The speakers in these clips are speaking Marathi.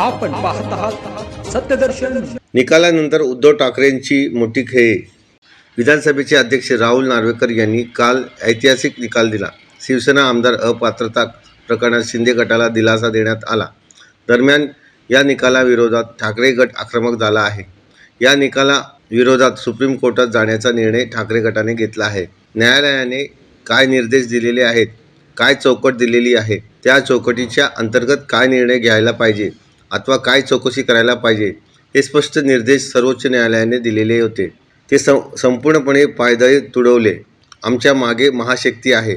आपण पाहत आहात सत्यदर्शन. निकालानंतर उद्धव ठाकरेंची मोठी खेळी विधानसभेचे अध्यक्ष राहुल नार्वेकर यांनी काल ऐतिहासिक निकाल दिला. शिवसेना आमदार अपात्रता प्रकरणात शिंदे गटाला दिलासा देण्यात आला. दरम्यान या निकालाविरोधात ठाकरे गट आक्रमक झाला आहे. या निकाला विरोधात सुप्रीम कोर्टात जाण्याचा निर्णय ठाकरे गटाने घेतला आहे. न्यायालयाने काय निर्देश दिलेले आहेत काय चौकट दिलेली आहे त्या चौकटीच्या अंतर्गत काय निर्णय घ्यायला पाहिजे? अथवा काय चौकशी करायला पाहिजे हे स्पष्ट निर्देश सर्वोच्च न्यायालयाने दिलेले होते. ते सं संपूर्णपणे पायदळी तुडवले. आमच्या मागे महाशक्ती आहे.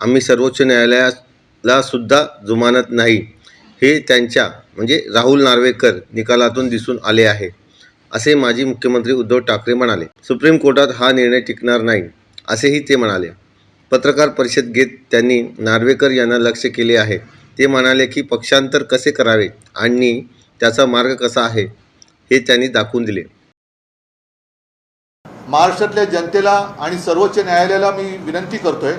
आम्ही सर्वोच्च न्यायालयाला सुद्धा जुमानत नाही. हे त्यांच्या म्हणजे राहुल नार्वेकर निकालातून दिसून आले आहे. असे माजी मुख्यमंत्री उद्धव ठाकरे म्हणाले. सुप्रीम कोर्टात हा निर्णय टिकणार नाही असेही ते म्हणाले. पत्रकार परिषद घेत त्यांनी नार्वेकर यांना लक्ष केले आहे. ते म्हणाले की पक्षांतर कसे करावे आणि त्याचा मार्ग कसा आहे हे त्यांनी दाखवून दिले. महाराष्ट्रातल्या जनतेला आणि सर्वोच्च न्यायालयाला मी विनंती करतोय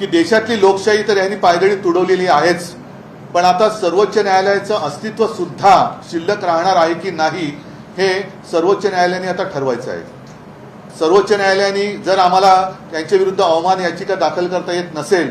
की देशातली लोकशाही तर यांनी पायदळी तुडवलेली आहेच पण आता सर्वोच्च न्यायालयाचं अस्तित्व सुद्धा शिल्लक राहणार आहे की नाही हे सर्वोच्च न्यायालयाने आता ठरवायचं आहे. सर्वोच्च न्यायालयाने जर आम्हाला त्यांच्या विरुद्ध अवमान याचिका दाखल करता येत नसेल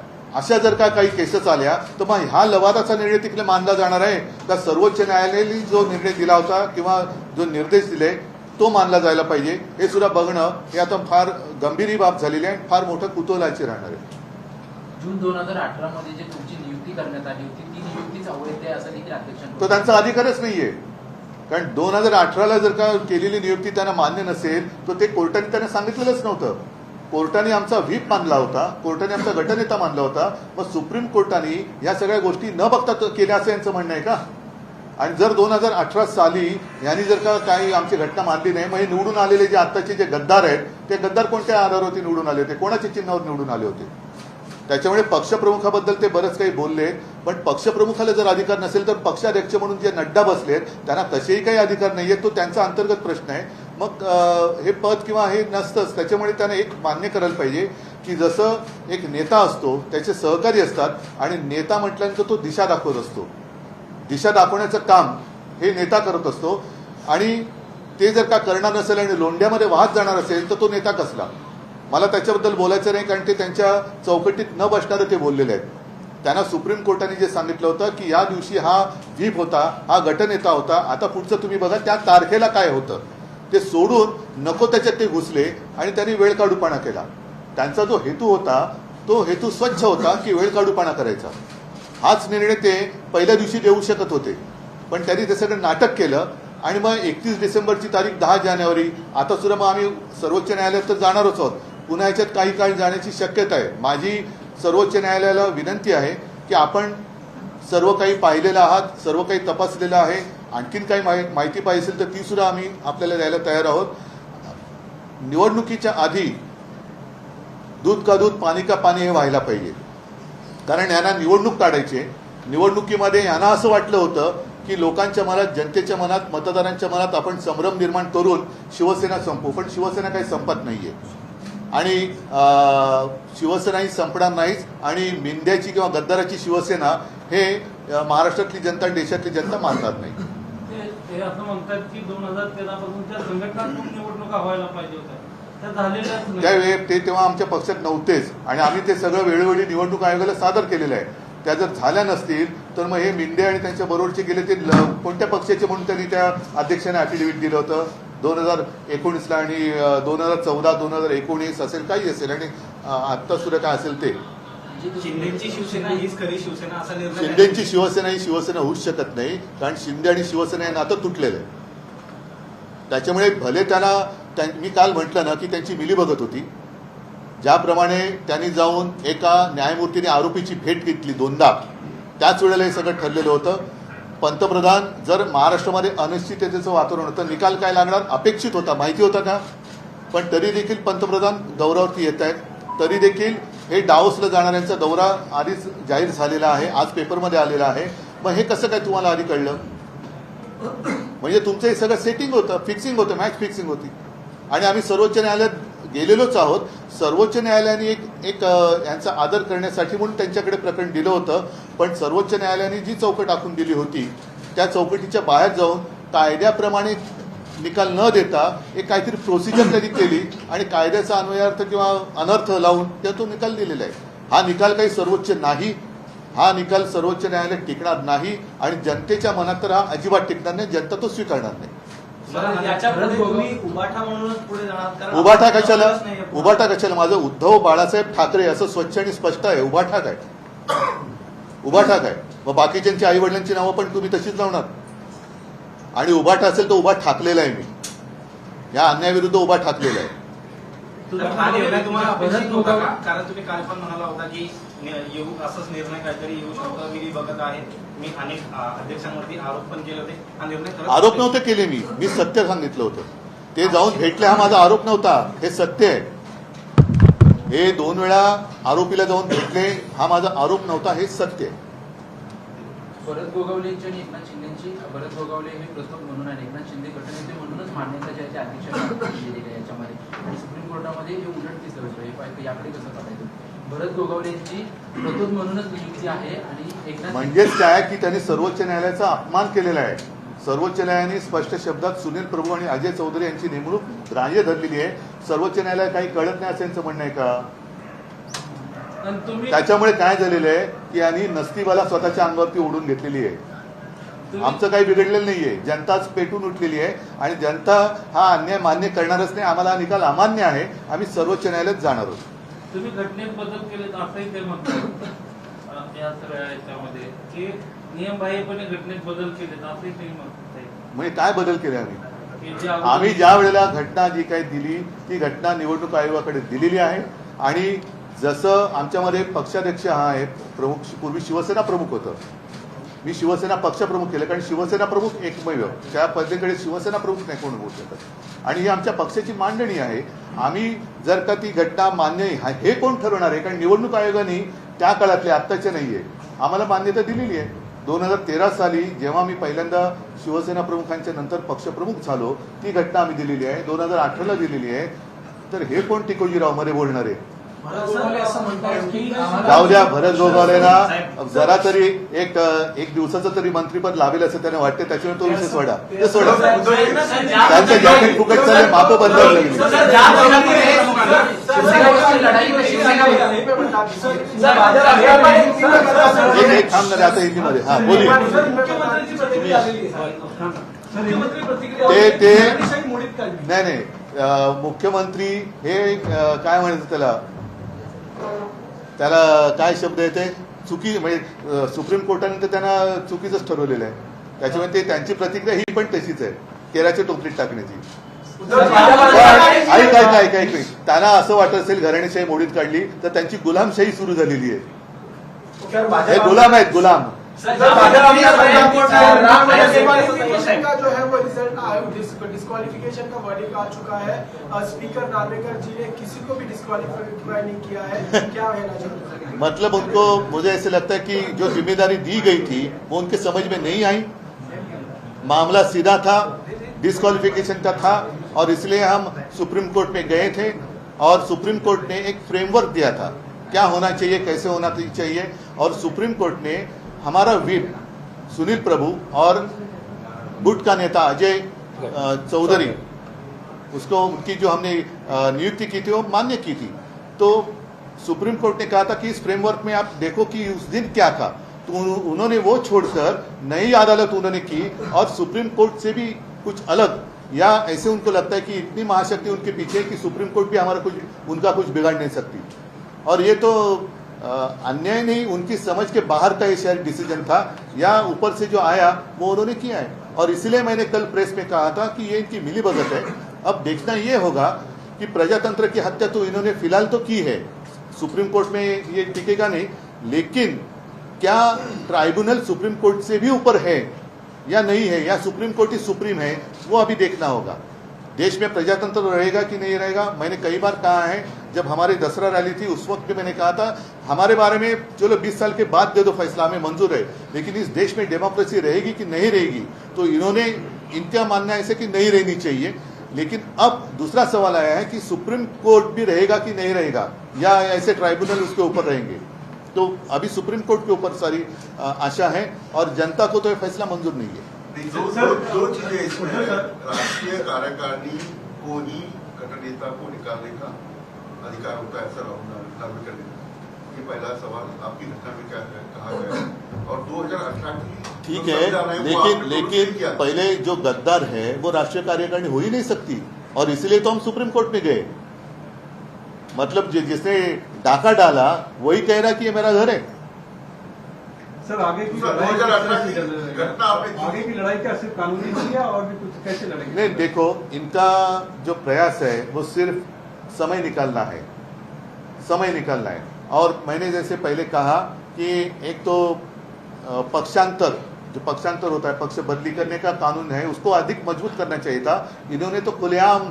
अशा जर का काही केसेस आल्या तर मग ह्या लवादाचा निर्णय तिकडे मानला जाणार आहे. का सर्वोच्च न्यायालयाने जो निर्णय दिला होता किंवा जो निर्देश दिले तो मानला जायला पाहिजे. हे सुद्धा बघणं हे आता फार गंभीर बाब झालेली आहे आणि फार मोठं कुतूहलाची राहणार आहे. जून दोन हजार अठरा मध्ये जे तुमची नियुक्ती करण्यात आली होती ती नियुक्तीच अवैध आहे असं देखील अध्यक्षांकडून तो त्यांचा अधिकारच नाहीये. कारण दोन हजार अठराला जर का केलेली नियुक्ती त्यांना मान्य नसेल तर ते कोर्टाने त्यांना सांगितलेलंच नव्हतं. कोर्टाने आमचा व्हीप मानला होता कोर्टाने आमचा गटनेता मानला होता मग सुप्रीम कोर्टाने या सगळ्या गोष्टी न बघता केल्या असं यांचं म्हणणं आहे का? आणि जर दोन हजार अठरा साली यांनी जर का काही आमची घटना मानली नाही मग हे निवडून आलेले जे आत्ताचे जे गद्दार आहेत ते गद्दार कोणत्या आधारावरती निवडून आले होते? कोणाच्या चिन्हावर निवडून आले होते? त्याच्यामुळे पक्षप्रमुखाबद्दल ते बरंच काही बोलले. पण पक्षप्रमुखाला जर अधिकार नसेल तर पक्षाध्यक्ष म्हणून जे नड्डा बसलेत त्यांना तसेही काही अधिकार नाहीयेत. तो त्यांचा अंतर्गत प्रश्न आहे. मग हे पद किंवा हे नसतंच त्याच्यामुळे त्यांना एक मान्य करायला पाहिजे की जसं एक नेता असतो त्याचे सहकारी असतात आणि नेता म्हटल्यानंतर तो दिशा दाखवत असतो. दिशा दाखवण्याचं काम हे नेता करत असतो. आणि ते जर का करणार नसेल आणि लोंढ्यामध्ये वाहत जाणार असेल तर तो नेता कसला? मला त्याच्याबद्दल बोलायचं नाही कारण ते त्यांच्या चौकटीत न बसणारे ते बोललेले आहेत. त्यांना सुप्रीम कोर्टाने जे सांगितलं होतं की या दिवशी हा व्हीप होता हा गटनेता होता आता पुढचं तुम्ही बघा त्या तारखेला काय होतं. ते सोडून नको त्याच्यात ते घुसले आणि त्यांनी वेळ काढूपणा केला. त्यांचा जो हेतू होता तो हेतू स्वच्छ होता की वेळ काढूपणा करायचा. हाच निर्णय ते पहिल्या दिवशी देऊ शकत होते. पण त्यांनी ते सगळं नाटक केलं आणि मग एकतीस डिसेंबरची तारीख दहा जानेवारी. आता सुद्धा मग आम्ही सर्वोच्च न्यायालयात तर जाणारच आहोत. पुन्हा याच्यात काही काळ जाण्याची शक्यता आहे. माझी सर्वोच्च न्यायालयाला विनंती आहे की आपण सर्व काही पाहिलेलं आहात सर्व काही तपासलेलं आहे. आणखीन काही माहि- माहिती पाहिजे असेल तर ती सुद्धा आम्ही आपल्याला द्यायला तयार आहोत. निवडणुकीच्या आधी दूध का दूध पाणी का पाणी हे व्हायला पाहिजे. कारण यांना निवडणूक काढायची निवडणुकीमध्ये यांना असं वाटलं होतं की लोकांच्या मनात जनतेच्या मनात मतदारांच्या मनात आपण संभ्रम निर्माण करून शिवसेना संपू. पण शिवसेना काही संपत नाहीये. आणि शिवसेना ही संपणार नाहीच आणि मिंद्याची किंवा गद्दाराची शिवसेना हे महाराष्ट्रातली जनता देशातली जनता मानणार नाही. ते असं म्हणतात की दोन हजार त्या संघटनात्मक निवडणुका व्हायला पाहिजे होत्या. त्यावेळी ते तेव्हा आमच्या पक्षात नव्हतेच आणि आम्ही ते सगळं वेळोवेळी निवडणूक आयोगाला सादर केलेलं आहे. त्या जर झाल्या नसतील तर मग हे मिंडे आणि त्यांच्या बरोबरचे गेले ते कोणत्या पक्षाचे म्हणून त्यांनी त्या अध्यक्षाने अफिडेव्हिट दिलं होतं? दोन हजार एकोणीसला आणि दोन हजार चौदा दोन हजार एकोणीस असेल काही असेल. आणि आत्ता सुद्धा काय असेल ते. शिंदेची शिवसेना हीच खरी शिवसेना असा निर्णय शिंदेची शिवसेना ही शिवसेना होऊच शकत नाही. कारण शिंदे आणि शिवसेना हे नातं तुटलेलं आहे. त्याच्यामुळे भले त्यांना त्या- मी काल म्हटलं ना की त्यांची मिली बघत होती. ज्याप्रमाणे त्यांनी जाऊन एका न्यायमूर्तीने आरोपीची भेट घेतली दोनदा. त्याच वेळेला हे सगळं ठरलेलं होतं. पंतप्रधान जर महाराष्ट्रामध्ये अनिश्चिततेचं वातावरण होतं निकाल काय लागणार? अपेक्षित होता. माहिती होता का? पण तरी देखील पंतप्रधान दौऱ्यावरती येत आहेत. तरी देखील हे डावसला जाणाऱ्यांचा दौरा आधीच जाहीर झालेला आहे आज पेपरमध्ये आलेला आहे. मग हे कसं काय तुम्हाला आधी कळलं? म्हणजे तुमचं हे सगळं सेटिंग होतं फिक्सिंग होतं मॅच फिक्सिंग होती. आणि आम्ही सर्वोच्च न्यायालयात गेलेलोच आहोत. सर्वोच्च न्यायालयाने एक एक यांचा आदर करण्यासाठी म्हणून त्यांच्याकडे प्रकरण दिलं होतं. पण सर्वोच्च न्यायालयाने जी चौकट आखून दिली होती त्या चौकटीच्या बाहेर जाऊन कायद्याप्रमाणे निकाल न देता एक काहीतरी प्रोसिजर त्यांनी केली आणि कायद्याचा अन्वयार्थ किंवा अनर्थ लावून त्या तो निकाल दिलेला आहे. हा निकाल काही सर्वोच्च नाही. हा निकाल सर्वोच्च न्यायालयात टिकणार नाही आणि जनतेच्या मनात तर हा अजिबात टिकणार नाही जनता तो स्वीकारणार नाही. आपण कशाला. उभाटा कशाला? माझं उद्धव बाळासाहेब ठाकरे असं स्वच्छ आणि स्पष्ट आहे. उभाठा काय उभाठा काय मग बाकीच्यांची आई वडिलांची नावं पण तुम्ही तशीच लावणार. आणि उभाटा असेल तर उभा ठाकलेला आहे मी. या अन्यायाविरुद्ध उभा ठाकलेला आहे. तर निर्णय तुम्हाला अपेक्षित परत होता का? बघा. कारण तुम्ही काल पण म्हणाला होता की नि- येऊ असंच निर्णय काहीतरी येऊ शकतो. मी बघत आहे. मी अनेक आ, अध्यक्षांवरती आरोप पण केले होते. हा निर्णय खरंच आरोप नव्हते केले मी. मी सत्य सांगितलं होतं. ते जाऊन भेटले हा माझा आरोप नव्हता. हे सत्य आहे. हे दोन वेळा आरोपीला जाऊन भेटले हा माझा आरोप नव्हता हे सत्य आहे. भरत गोगावलेंची आणि एकनाथ शिंदेची भरत गोगावले हे प्रथम म्हणून आणि एकनाथ शिंदे गटनेते म्हणूनच मान्यता ज्याचे अध्यक्षांनी दिलेली आहे याच्यामध्ये. आणि सुप्रीम कोर्टामध्ये हे उलट होतं. हे याकडे कसं भरत गोगावलेंची म्हणूनच नियुक्ती आहे आणि एकनाथ म्हणजेच काय की त्यांनी सर्वोच्च न्यायालयाचा अपमान केलेला आहे. सर्वोच्च न्यायालयाने स्पष्ट शब्दात सुनील प्रभू आणि अजय चौधरी यांची नेमणूक ग्राह्य धरलेली आहे. सर्वोच्च न्यायालय काही कळत नाही असं यांचं म्हणणं आहे का? त्याच्यामुळे काय झालेलं आहे की यांनी नसतीवाला स्वतःच्या अंगावरती ओढून घेतलेली आहे. आमचं काही बिघडलेलं नाहीये. जनताच पेटून उठलेली आहे आणि जनता हा अन्याय मान्य करणारच नाही. आम्हाला हा निकाल अमान्य आहे. आम्ही सर्वोच्च न्यायालयात जाणार आहोत. तुम्ही घटनेत बदल केलेत असंही ते म्हणतात. या सगळ्या याच्यामध्ये. की नियमबाह्यपणे घटनेत बदल केलेत असंही ते म्हणतात. म्हणजे काय बदल केले आम्ही? आम्ही ज्या वेळेला घटना जी काही दिली ती घटना निवडणूक आयोगाकडे दिलेली आहे. आणि जसं आमच्यामध्ये पक्षाध्यक्ष हा आहे प्रमुख पूर्वी शिवसेना प्रमुख होतं. मी शिवसेना पक्षप्रमुख केलं कारण शिवसेना प्रमुख एकमेव. त्या पद्धतीकडे शिवसेना प्रमुख नाही कोण होऊ शकत. आणि ही आमच्या पक्षाची मांडणी आहे. आम्ही जर का ती घटना मान्य हे कोण ठरवणार आहे? कारण निवडणूक आयोगाने त्या काळातले आत्ताचे नाहीये. आम्हाला मान्यता दिलेली आहे. दोन हजार तेरा साली जेव्हा मी पहिल्यांदा शिवसेना प्रमुखांच्या नंतर पक्षप्रमुख झालो ती घटना आम्ही दिलेली आहे. दोन हजार अठराला दिलेली आहे. तर हे कोण टिकोजीरावमध्ये बोलणार आहे? भरत जाऊ द्या भरत गोगावलेला जरा तरी एक एक दिवसाचं तरी मंत्रीपद लावेल असं त्याने वाटते त्याच्यावर तो विषय सोडा ते सोडा. त्यांचं जॅकेट फुकट चालले माप बदलावं लागेल. हा ते ते नाही नाही मुख्यमंत्री हे काय म्हणायचं त्याला त्याला काय शब्द येते चुकी म्हणजे सुप्रीम कोर्टाने तर त्यांना चुकीचंच ठरवलेलं आहे त्याच्यामुळे ते त्यांची प्रतिक्रिया ही पण तशीच आहे केराच्या टोपलीत टाकण्याची पण ऐक ऐक ऐक ऐक. त्यांना असं वाटत असेल घराणेशाही मोडीत काढली तर त्यांची गुलामशाही सुरू झालेली आहे. हे गुलाम आहेत गुलाम. डिस्क्वालिफिकेशन का है वो रिज़ल्ट डिस्क्वालिफिकेशन का वर्डिक आ चुका है. स्पीकर नार्वेकर जी ने किसी को भी डिस्क्वालिफाई नहीं किया है. क्या कहना मतलब उनको मुझे ऐसे लगता है कि जो ज़िम्मेदारी दी गई थी वो उनके समझ में नहीं आई। मामला सीधा था डिस्क्वालिफिकेशन का था और इसलिए हम सुप्रीम कोर्ट में गए थे और सुप्रीम कोर्ट ने एक फ्रेमवर्क दिया था। क्या होना चाहिए, कैसे होना चाहिए? और सुप्रीम कोर्ट ने हमारा विप सुनील प्रभु और गुट का नेता अजय चौधरी, उसको, उनकी जो हमने नियुक्ति की थी, वो मान्य की थी। तो सुप्रीम कोर्ट ने कहा था कि इस फ्रेमवर्क में आप देखो कि उस दिन क्या था। तो उन्होंने वो छोड़कर नई अदालत उन्होंने की और सुप्रीम कोर्ट से भी कुछ अलग, या ऐसे उनको लगता है कि इतनी महाशक्ति उनके पीछे है कि सुप्रीम कोर्ट भी हमारा कुछ, उनका कुछ बिगाड़ नहीं सकती। और ये तो अन्याय नहीं, उनकी समझ के बाहर का ये शायद डिसीज़न था, या ऊपर से जो आया, वो उन्होंने किया है। और इसलिए मैंने कल प्रेस में कहा था कि ये इनकी मिली भगत है। अब देखना ये होगा कि प्रजातंत्र की हत्या तो इन्होंने फ़िलहाल तो की है। सुप्रीम कोर्ट में ये टिकेगा नहीं, लेकिन क्या ट्राइब्यूनल सुप्रीम कोर्ट से भी ऊपर है? या नहीं है, या सुप्रीम कोर्ट ही सुप्रीम है, वो अभी देखना होगा। देश में प्रजातंत्र रहेगा कि नहीं रहेगा? मैंने कई बार कहा है, जब हमारी दसरा रैली थी, उस वक्त भी मैंने कहा था, हमारे बारे में चलो 20 साल के बाद दे दो फैसला, हमें मंजूर है। लेकिन इस देश में डेमोक्रेसी रहेगी कि नहीं रहेगी? तो इन्होंने इनका मानना ऐसे कि नहीं रहनी चाहिए। लेकिन अब दूसरा सवाल आया है कि सुप्रीम कोर्ट भी रहेगा कि नहीं रहेगा? या ऐसे ट्राइब्यूनल उसके ऊपर रहेंगे? तो अभी सुप्रीम कोर्ट के ऊपर सारी आशा है और जनता को तो ये फैसला मंजूर नहीं है। दो, दो, चीज़ें इसमें राष्ट्रीय कार्यकारिणी को ही नेता को निकालने का अधिकार होता है ऐसा राहुल ये पहला सवाल आपकी घटना में क्या है, कहा गया है? और 2018 की ठीक है लेकिन लेकिन पहले जो गद्दार है वो राष्ट्रीय कार्यकारिणी हो ही नहीं सकती। और इसलिए तो हम सुप्रीम कोर्ट में गए। मतलब जिसने डाका डाला वही कह रहा कि ये मेरा घर है। सर आगे की लड़ाई 2018 किस तरह से की चल रहेगा? घटना आपने की। आगे की लड़ाई क्या सिर्फ़ कानूनी होगी और भी कुछ कैसे लड़ेंगे? नहीं देखो इनका जो प्रयास है वो सिर्फ़ समय निकालना है। समय निकालना है। और मैंने जैसे पहले कहा कि एक तो पक्षांतर जो पक्षांतर होता है पक्ष बदली करने का कानून है उसको अधिक मज़बूत करना चाहिए था। इन्होंने तो खुलेआम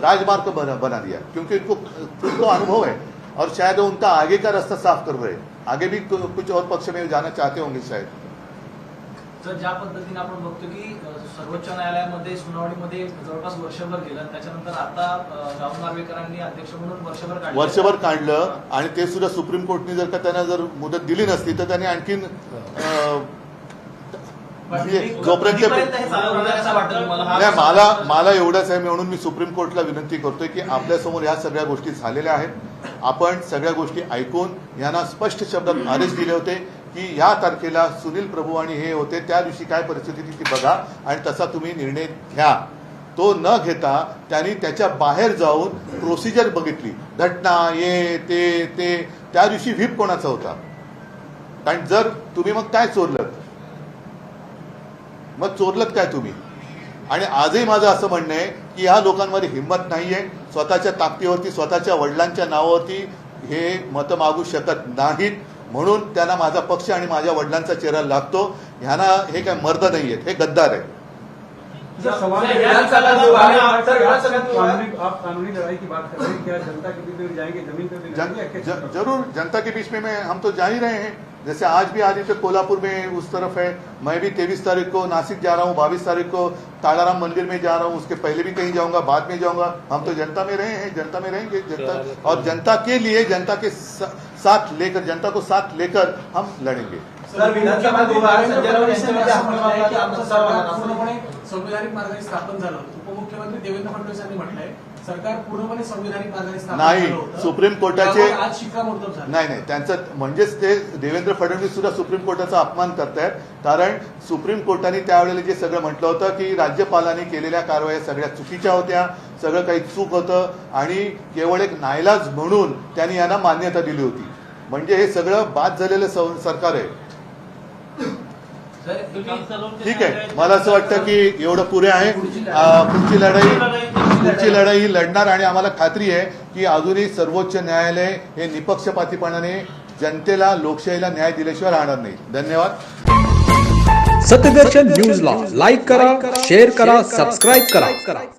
राजमार्ग बना, बना दिया। क्योंकि इनको खुद को अनुभव है। और शायद उनका आगे का रास्ता साफ कर रहे। हैं आगे भी कुछ और पक्ष में जाना चाहते होंगे शायद। तर ज्या पद्धतीने आपण बघतो की सर्वोच्च न्यायालयामध्ये सुनावणीमध्ये जवळपास वर्षभर गेलं त्याच्यानंतर आता राहुल नार्वेकरांनी अध्यक्ष म्हणून वर्षभर काढलं. वर्षभर काढलं आणि ते सुद्धा सुप्रीम कोर्टने जर का त्यांना जर मुदत दिली नसती तर त्यांनी आणखीन म्हणजे जोपर्यंत तुम्हाला? हा नाही मला मला एवढंच आहे म्हणून मी सुप्रीम कोर्टला विनंती करतोय की आपल्यासमोर या सगळ्या गोष्टी झालेल्या आहेत. आपण सगळ्या गोष्टी ऐकून यांना स्पष्ट शब्दात आदेश दिले होते की या तारखेला सुनील प्रभू आणि हे होते त्या दिवशी काय परिस्थिती ती बघा आणि तसा तुम्ही निर्णय घ्या. तो न घेता त्यांनी त्याच्या बाहेर जाऊन प्रोसिजर बघितली. घटना ये ते ते. त्या दिवशी व्हीप कोणाचा होता? कारण जर तुम्ही मग काय चोरलं? मग चोरलत काय तुम्ही? आणि आजही माझं असं म्हणणं आहे की ह्या लोकांमध्ये हिंमत नाहीये. स्वतःच्या ताकदीवरती स्वतःच्या वडिलांच्या नावावरती हे मतं मागू शकत नाहीत. म्हणून त्यांना माझा पक्ष आणि माझ्या वडिलांचा चेहरा लागतो. ह्यांना हे काय मर्द नाही आहेत हे गद्दार आहे सर सवाल सर, ये या है सवाल सवाल जो ये है, है सर, कि या आप सवाल सिर्फ जो है- कानूनी आप कानूनी लड़ाई की बात कर रहे हैं क्या जनता के बीच में जाएंगे? जमीन पे भी जन, लड़ेंगे या कैसे ज, जरूर जनता के बीच में मैं हम तो जा ही रहे हैं। जैसे आज भी आदित्य कोल्हापुर में उस तरफ़ है। मैं भी तेईस तारीख को नासिक जा रहा हूँ बाईस तारीख को तालाराम मंदिर में जा रहा हूँ। उसके पहले भी कहीं जाऊँगा बाद में जाऊँगा। हम तो जनता में रहे हैं जनता में रहेंगे जनता और जनता के लिए जनता के साथ लेकर जनता को साथ लेकर हम लड़ेंगे। सर विधानसभा दोबारा संजय राऊत यांच्यामध्ये असं म्हणणं आहे की आमचं सरकार पूर्णपणे संविधानिक मार्गाने स्थापन झालं उपमुख्यमंत्री देवेंद्र फडणवीस यांनी म्हटलंय सरकार पूर्णपणे संविधानिक मार्गाने स्थापन नाही. सुप्रीम कोर्टाचे- त्यावर आज शिक्कामोर्तब झालं. नाही नाही त्यांचं म्हणजेच ते देवेंद्र फडणवीस सुद्धा सुप्रीम कोर्टाचा अपमान करतायत. कारण सुप्रीम कोर्टाने त्यावेळेला जे सगळं म्हटलं होतं की राज्यपालांनी केलेल्या कारवाया सगळ्या चुकीच्या होत्या. सगळं काही चूक होतं आणि केवळ एक नायलाज म्हणून त्यांनी यांना मान्यता दिली होती. म्हणजे हे सगळं बाद झालेलं सरकार आहे. ठीक आहे. मला असं वाटतं की एवढं पुरे आहे. पुढची लढाई पुढची लढाई ही लढणार आणि आम्हाला खात्री आहे की अजूनही सर्वोच्च न्यायालय हे निपक्षपातीपणाने जनतेला लोकशाहीला न्याय दिल्याशिवाय राहणार नाही. धन्यवाद. सत्यदर्शन न्यूजला लाईक करा शेअर करा. सबस्क्राईब करा.